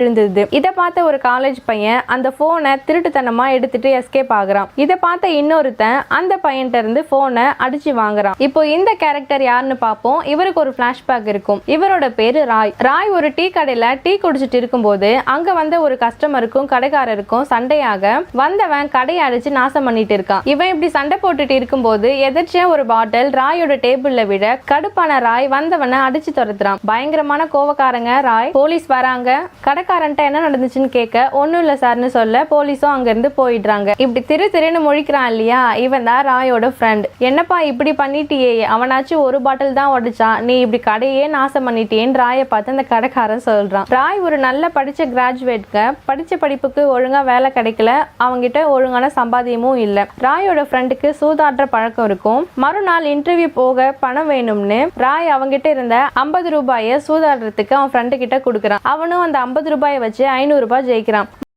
விழுந்தது இதை பார்த்த ஒரு காலேஜ் பையன் அந்த போனை திருட்டுத்தனமா எடுத்துட்டு எஸ்கேப் ஆகுறான். இதை பார்த்த இன்னொருத்தன் அந்த பையன்கிட்ட இருந்து போனை அடிச்சு வாங்குறான். இப்போ இந்த கேரக்டர் யாருன்னு பார்ப்போம். இவருக்கு ஒரு பிளாஷ்பேக் இருக்கும். இவரோட பேரு ராய். ராய் ஒரு டீ கடையில டீ குடிச்சிட்டு இருக்கும்போது அங்க வந்த ஒரு கஸ்டமருக்கும் கடைக்காரருக்கும் சண்டையாக வந்தவன் கடையை அடிச்சு நாசம் பண்ணிட்டு இருக்கான். இவன் இப்படி சண்டை போட்டுட்டு இருக்கும்போது எதிர்ச்சியா ஒரு பாட்டில் ராயோட டேபிள்ல விட கடுப்பான ராய் வந்தவனை அடிச்சு துரத்துறான். பயங்கரமான கோவக்காரங்க ராய். போலீஸ் வராங்க. கடை கடைக்காரன்ட்ட என்ன நடந்துச்சுன்னு கேட்க ஒன்றும் இல்லை சார்னு சொல்ல போலீஸும் அங்கேருந்து போயிடுறாங்க. இப்படி திரு திருன்னு முழிக்கிறான் இல்லையா? இவன் தான் ராயோட ஃப்ரெண்ட் என்னப்பா இப்படி பண்ணிட்டியே? அவனாச்சும் ஒரு பாட்டில் தான் உடைச்சான். நீ இப்படி கடையே நாசம் பண்ணிட்டியேன்னு ராயை பார்த்து அந்த கடைக்காரன் சொல்கிறான் ராய் ஒரு நல்ல படித்த கிராஜுவேட்க படித்த படிப்புக்கு ஒழுங்காக வேலை கிடைக்கல. அவங்ககிட்ட ஒழுங்கான சம்பாதியமும் இல்லை. ராயோட ஃப்ரெண்டுக்கு சூதாடுற பழக்கம் இருக்கும். மறுநாள் இன்டர்வியூ போக பணம் வேணும்னு ராய் அவங்ககிட்ட இருந்த ஐம்பது ரூபாயை சூதாடுறதுக்கு அவன் ஃப்ரெண்டு கிட்ட கொடுக்குறான். அவனும் அந்த ஐம்பது ரூபாய் வச்சு ஐநூறு ரூபாய் ஜெயிக்கிறான்.